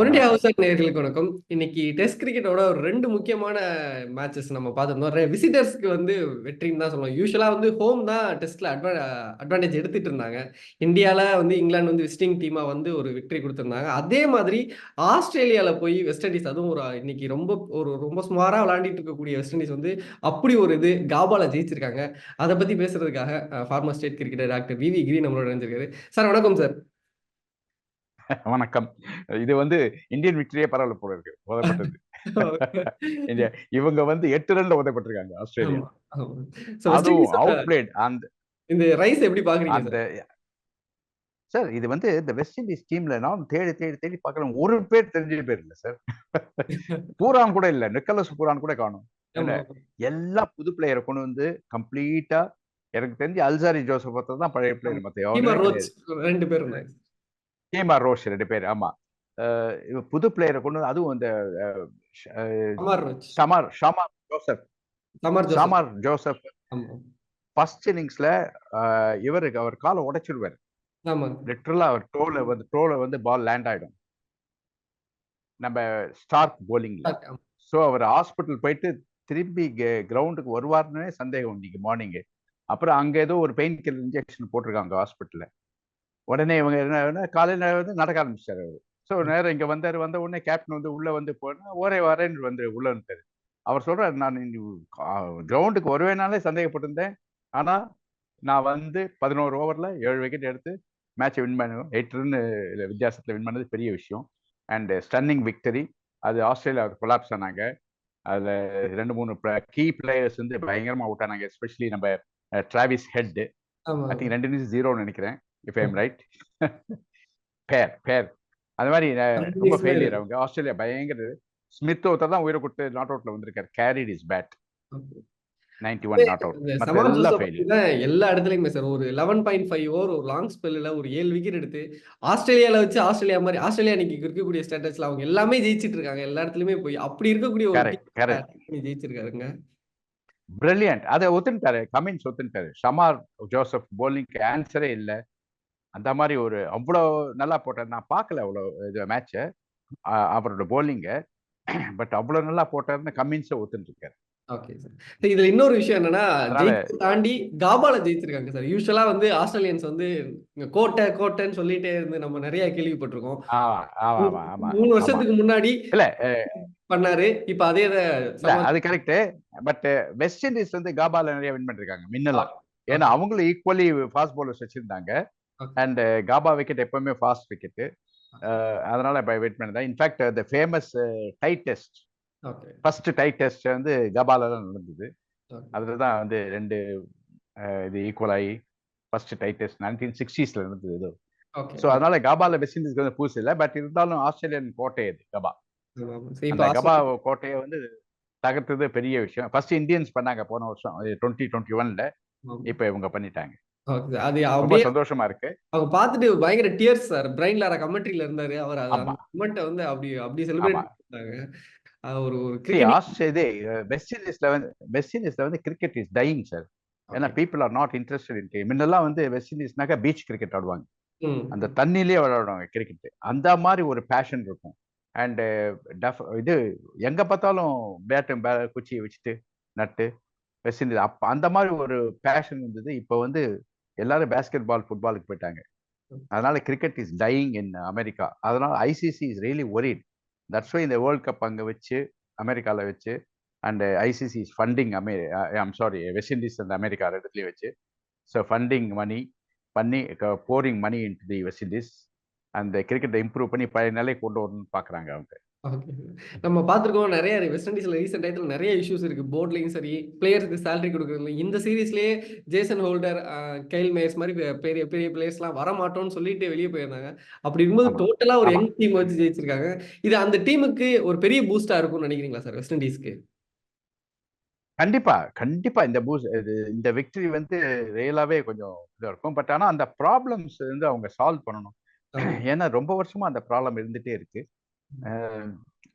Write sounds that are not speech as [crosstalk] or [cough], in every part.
One day India house நேர்களுக்கு வணக்கம். இன்னைக்கு டெஸ்ட் கிரிக்கெட்டோட ஒரு ரெண்டு முக்கியமான மேட்சஸ் நம்ம பார்த்துருந்தோம். விசிட்டர்ஸ்க்கு வந்து வெற்றின்னு தான் சொல்லுவோம் யூஸ்வலாக வந்து ஹோம் தான் டெஸ்ட்ல அட்வா அட்வான்டேஜ் எடுத்துட்டு இருந்தாங்க. இந்தியாவில் வந்து இங்கிலாந்து வந்து விசிட்டிங் டீமாக வந்து ஒரு வெற்றி கொடுத்துருந்தாங்க. அதே மாதிரி ஆஸ்திரேலியாவில் போய் வெஸ்ட் இண்டீஸ் அதுவும் ஒரு இன்னைக்கு ரொம்ப ஒரு ரொம்ப சுமாராக விளையாண்டிட்டு இருக்கக்கூடிய வெஸ்ட் இண்டீஸ் வந்து அப்படி ஒரு இது காபால ஜெயிச்சிருக்காங்க. அதை பற்றி பேசுறதுக்காக former state cricketer doctor V V Giri நம்மளோட நினைச்சிருக்காரு சார் வணக்கம் சார் வணக்கம். இது வந்து இந்தியன் விக்டரியே பரவாயில்ல போல இருக்கு. [laughs] இவங்க வந்து எட்டு ரன்ல உதப்பட்டிருக்காங்க ஆஸ்திரேலியா. அதுவும் அவுட் பிளேட் அந்த இந்த ரைஸ் எப்படி பாக்குறீங்க அந்த சார் இது வந்து இந்த வெஸ்ட் இண்டீஸ் டீம்ல நான் தேடி தேடி தேடி பார்க்கறேன் ஒரு பேர் தெரிஞ்ச பேர் இல்ல சார் [laughs] பூரான் கூட இல்ல. நிக்கலஸ் பூரான் கூட காணும். எல்லா புது பிளேயரை கொண்டு வந்து கம்ப்ளீட்டா எனக்கு தெரிஞ்சு அல்சாரி ஜோசப் தான் பழைய பிளேயர் மத்த ரெண்டு பேர் கேமார் ரோஷ் ரெண்டு பேர் ஆமா. புது பிளேயரை கொண்டு அதுவும் இந்த Shamar Shamar Joseph. Shamar Joseph. First இன்னிங்ஸ்ல இவருக்கு அவர் காலை உடைச்சிருவார். லிட்டரலா அவர் டோல வந்து டோல வந்து பால் லேண்ட் ஆயிடும். நம்ம ஸ்டார்க் போலிங்ல ஸோ அவர் ஹாஸ்பிட்டல் போயிட்டு திரும்பி கிரவுண்டுக்கு வருவார்னு சந்தேகம் இன்னைக்கு மார்னிங்கு அப்புறம் அங்க ஏதோ ஒரு பெயின் கில்லர் இன்ஜெக்ஷன் போட்டிருக்காங்க ஹாஸ்பிட்டல்ல உடனே இவங்க என்ன காலையில் வந்து நடக்க ஆரம்பிச்சிட்டாரு அவர். ஸோ நேரம் இங்கே வந்தார் வந்த உடனே கேப்டன் வந்து உள்ளே வந்து போனால் ஒரே வரேன்னு வந்து உள்ளே வந்துட்டார். அவர் சொல்கிறார் நான் கிரவுண்டுக்கு வருவேனாலே சந்தேகப்பட்டிருந்தேன். ஆனால் நான் வந்து பதினோரு ஓவரில் ஏழு விக்கெட் எடுத்து மேட்சை வின் பண்ணுவோம் எயிட் ரன் வித்தியாசத்தில் வின் பண்ணது பெரிய விஷயம். அண்ட் ஸ்டன்னிங் விக்டரி அது ஆஸ்திரேலியாவுக்கு கொலாப்ஸ் ஆனாங்க. அதில் ரெண்டு மூணு கீ பிளேயர்ஸ் வந்து பயங்கரமாக அவுட் ஆனாங்க. எஸ்பெஷலி நம்ம டிராவிஸ் ஹெட் ஐ திங்க் ரெண்டு நிமிஷம் ஜீரோன்னு நினைக்கிறேன். இஃப் ஐம் ரைட் பேர் பேர் அது மாதிரி ரொம்ப ஃபெயிலியர் அவங்க ஆஸ்திரேலியா பயங்கர ஸ்மித் ஒருத்தர் தான் உயிரை கொடுத்து நாட் அவுட்ல வந்திருக்காரு. கேரிட் இஸ் பேட் எல்லா இடத்துலயுமே சார் ஒரு லெவன் பாயிண்ட் ஃபைவ் ஓவர் ஒரு லாங் ஸ்பெல்ல ஒரு ஏழு விக்கெட் எடுத்து ஆஸ்திரேலியால வச்சு ஆஸ்திரேலியா மாதிரி ஆஸ்திரேலியா இன்னைக்கு இருக்கக்கூடிய ஸ்டேட்டஸ்ல அவங்க எல்லாமே ஜெயிச்சிட்டு இருக்காங்க. எல்லா இடத்துலயுமே போய் அப்படி இருக்கக்கூடிய ஒரு ஜெயிச்சிருக்காருங்க. பிரில்லியன்ட் அதை ஒத்துட்டாரு கமின்ஸ் ஒத்துட்டாரு ஷமார் ஜோசப் போலிங்க்கு ஆன்சரே இல்லை. அந்த மாதிரி ஒரு அவ்வளோ நல்லா போட்டார் நான் பார்க்கல அவ்வளோ இது மேட்சை அவரோட போலிங்கை பட் அவ்வளோ நல்லா போட்டாருன்னு கம்மின்ஸை ஒத்துட்டுருக்காரு ஓகே சார் இதுல இன்னொரு விஷயம் என்னன்னா தாண்டி காபால ஜெயிச்சிருக்காங்க சார் யூஸ்வலா வந்து ஆஸ்திரேலியன்ஸ் வந்து கோட்டை கோட்டைன்னு சொல்லிட்டே இருந்து நம்ம நிறைய கேள்விப்பட்டிருக்கோம். மூணு வருஷத்துக்கு முன்னாடி இல்ல பண்ணாரு. இப்ப அதே அது கரெக்ட் பட் வெஸ்ட் இண்டீஸ் வந்து காபால நிறைய வின் பண்ணிருக்காங்க மின்னலாம் ஏன்னா அவங்களும் ஈக்குவலி ஃபாஸ்ட் பவுலர்ஸ் வச்சிருந்தாங்க. அண்ட் காபா விக்கெட் எப்பவுமே ஃபாஸ்ட் விக்கெட்டு அதனால இப்போ வெயிட் பண்ணதான். In fact the famous tie test first tie test வந்து கபால தான் நடந்தது. அதில் தான் வந்து ரெண்டு இது ஈக்குவல் ஆகி ஃபர்ஸ்ட் டை டெஸ்ட் நைன்டீன் சிக்ஸ்டீஸ்ல நடந்தது இது ஸோ அதனால கபால வெஸ்ட் இண்டீஸ்க்கு வந்து புதுசு இல்லை. பட் இருந்தாலும் ஆஸ்திரேலியன் கோட்டை அது கபா கபா கோட்டையை வந்து தகர்த்தது பெரிய விஷயம். ஃபர்ஸ்ட் இந்தியன்ஸ் பண்ணாங்க போன வருஷம் டுவெண்ட்டி டுவெண்ட்டி ஒன்ல இப்போ இவங்க பண்ணிட்டாங்க. அது ரொம்ப சந்தோஷமா இருக்கு. அவங்க பார்த்துட்டு பயங்கர டியர்ஸ் சார் பிரைன் லாரா கமெண்ட்ரியில இருந்தாரு. அவர் கமெண்ட்டை வந்து அப்படி அப்படி செலிப்ரேட் பண்ணாங்க ஒரு ஒரு இது வெஸ்ட் இண்டீஸ்ல வந்து வெஸ்ட் இண்டீஸ்ல வந்து கிரிக்கெட் இஸ் டையிங் சார் ஏன்னா people are not interested in முன்னெல்லாம் வந்து வெஸ்ட் இண்டீஸ்னாக்கா பீச் கிரிக்கெட் ஆடுவாங்க. அந்த தண்ணிலேயே விளையாடுவாங்க கிரிக்கெட் அந்த மாதிரி ஒரு பேஷன் இருக்கும். அண்ட் இது எங்க பார்த்தாலும் பேட்டும் குச்சியை வச்சுட்டு நட்டு வெஸ்ட் இண்டீஸ். அப்ப அந்த மாதிரி ஒரு பேஷன் இருந்தது. இப்போ வந்து எல்லாரும் பேஸ்கெட் பால் ஃபுட்பாலுக்கு போயிட்டாங்க அதனால cricket is dying in America அதனால ICC is really worried that's why இந்த வேர்ல்ட் கப் அங்கே வச்சு அமெரிக்காவில் வச்சு அண்ட் ஐசிசி இஸ் ஃபண்டிங் அமெ ஐம் சாரி வெஸ்ட் இண்டீஸ் அந்த அமெரிக்கா இடத்துலையும் வச்சு ஸோ ஃபண்டிங் மணி பண்ணி pouring money in the West Indies அந்த கிரிக்கெட்டை இம்ப்ரூவ் பண்ணி பழைய நிலை கொண்டு வரணும்னு பார்க்குறாங்க அவங்க. நம்ம பார்த்துருக்கோம் நிறைய வெஸ்ட் இண்டீஸ்ல ரீசெண்ட் டயத்தில் நிறைய இஷ்யூஸ் இருக்கு. போர்ட்லையும் சரி பிளேயருக்கு சேலரி கொடுக்குறதுல இந்த சீரீஸ்லயே ஜேசன் ஹோல்டர் கைல் மேயர்ஸ் மாதிரி பெரிய பெரிய பிளேயர்ஸ்லாம் வர மாட்டோம்னு சொல்லிட்டு வெளியே போயிருந்தாங்க. அப்படி இருக்கும்போது டோட்டலா ஒரு யங் டீம் வச்சு ஜெயிச்சிருக்காங்க. இது அந்த டீமுக்கு ஒரு பெரிய பூஸ்டா இருக்கும்னு நினைக்கிறீங்களா சார் வெஸ்ட் இண்டீஸ்க்கு கண்டிப்பா கண்டிப்பா. இந்த பூஸ் இந்த விக்டரி வந்து ரியலாவே கொஞ்சம் இதா இருக்கும். பட் ஆனா அந்த ப்ராப்ளம்ஸ் வந்து அவங்க சால்வ் பண்ணணும். ஏன்னா ரொம்ப வருஷமா அந்த ப்ராப்ளம் இருந்துட்டே இருக்கு.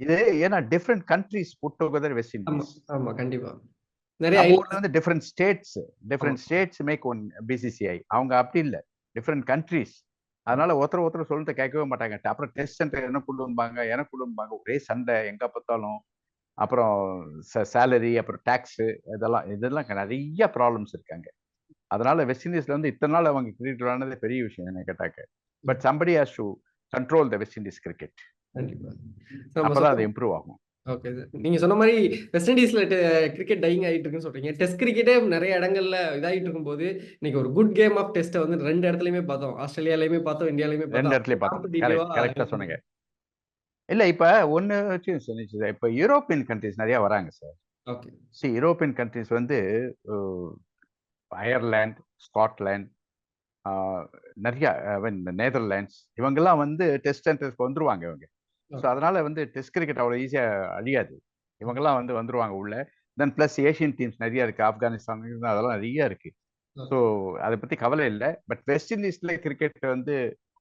இது ஏன்னா different countries put together West Indies ஆமா கண்டிப்பா. நிறைய வந்து different states different states make one BCCI அவங்க அப்படி இல்ல. டிஃப்ரெண்ட் கண்ட்ரிஸ் அதனால ஒருத்தர் ஒருத்தர் சொல்லிட்டு கேட்கவே மாட்டாங்க. அப்புறம் டெஸ்ட் சென்டர் என்ன குடும்பாங்க எனக்கு குடும்பாங்க ஒரே சண்டை. எங்க பார்த்தாலும் அப்புறம் சேலரி அப்புறம் டேக்ஸ் இதெல்லாம் இதெல்லாம் நிறைய ப்ராப்ளம்ஸ் இருக்காங்க. அதனால வெஸ்ட் இண்டீஸ்ல வந்து இத்தனை நாள் அவங்க கிரிக்கெட் விளையாடுனது பெரிய விஷயம் என்ன கேட்டாக்க. But somebody has to control the West Indies cricket கண்டிப்பா. அது இம்ப்ரூவ் ஆகும். ஓகே சார் நீங்க சொன்ன மாதிரி வெஸ்ட் இண்டீஸ்ல கிரிக்கெட் டைங் ஆகிட்டு இருக்குன்னு சொல்றீங்க. டெஸ்ட் கிரிக்கெட்டே நிறைய இடங்கள்ல இதாகிட்டு இருக்கும்போது இன்னைக்கு ஒரு குட் கேம் ஆஃப் டெஸ்ட்டை வந்து ரெண்டு இடத்துலயுமே பார்த்தோம். ஆஸ்திரேலியாலையுமே பார்த்தோம் இந்தியாலையுமே ரெண்டு இடத்துலயும் பார்த்தோம். கரெக்டா சொன்னீங்க. இல்ல இப்ப ஒண்ணு சொன்னிச்சு இப்ப யூரோப்பியன் கண்ட்ரிஸ் நிறைய வராங்க sir okay see European countries வந்து அயர்லாந்து ஸ்காட்லாந்து நிறைய நேதர்லாண்ட்ஸ் இவங்கெல்லாம் வந்து டெஸ்ட் சென்டர்ஸ்க்கு வந்துருவாங்க இவங்க. ஸோ அதனால வந்து டெஸ்ட் கிரிக்கெட் அவ்வளோ ஈஸியாக அழியாது. இவங்கெல்லாம் வந்து வந்துருவாங்க உள்ள. தென் ப்ளஸ் ஏஷியன் டீம்ஸ் நிறைய இருக்கு. ஆப்கானிஸ்தான் அதெல்லாம் நிறைய இருக்கு. ஸோ அதை பத்தி கவலை இல்லை. பட் வெஸ்ட் இண்டீஸ்ல கிரிக்கெட் வந்து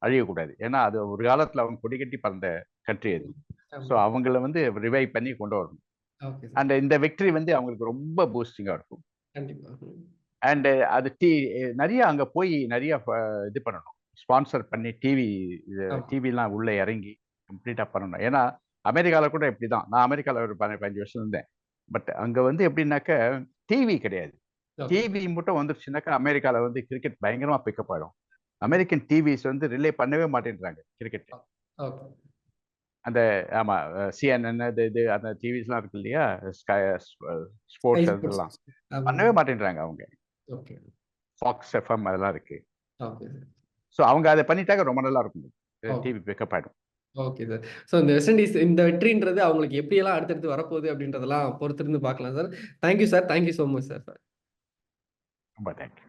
அழியக்கூடாது. ஏன்னா அது ஒரு காலத்துல அவங்க கொடி கட்டி பறந்த கண்ட்ரி அது. ஸோ அவங்கள வந்து ரிவைவ் பண்ணி கொண்டு வரணும். அண்ட் இந்த விக்டரி வந்து அவங்களுக்கு ரொம்ப பூஸ்டிங்கா இருக்கும். அண்ட் அது டி நிறைய அங்க போய் நிறைய இது பண்ணணும். ஸ்பான்சர் பண்ணி டிவி டிவிலாம் உள்ள இறங்கி கம்ப்ளீட்டாக பண்ணணும். ஏன்னா அமெரிக்காவில் கூட இப்படி தான் நான் அமெரிக்காவில் ஒரு பதினஞ்சு வருஷம் இருந்தேன். பட் அங்கே வந்து எப்படின்னாக்க டிவி கிடையாது. டிவி மட்டும் வந்துருச்சுனாக்கா அமெரிக்காவில் வந்து கிரிக்கெட் பயங்கரமாக பிக்கப் ஆகிடும் அமெரிக்கன் டிவிஸ் வந்து ரிலே பண்ணவே மாட்டேன்றாங்க கிரிக்கெட் அந்த ஆமா சிஎன்என் இது இது அந்த டிவிஸ்லாம் இருக்கு இல்லையா? ஸ்போர்ட்ஸ் அதெல்லாம். பண்ணவே மாட்டேன்றாங்க அவங்க. ஃபாக்ஸ் எஃப்எம் அதெல்லாம் இருக்கு. ஸோ அவங்க அதை பண்ணிட்டாக்க ரொம்ப நல்லா இருக்கும். டிவி பிக்கப் ஆகிடும் ஓகே சார் ஸோ இந்த வெஸ்ட் இண்டீஸ் இந்த வெற்றின்றது அவங்களுக்கு எப்படியெல்லாம் அடுத்தடுத்து வரப்போகுது அப்படின்றதெல்லாம் பொறுத்திருந்து பார்க்கலாம் sir thank you sir thank you so much sir ரொம்ப தேங்க்யூ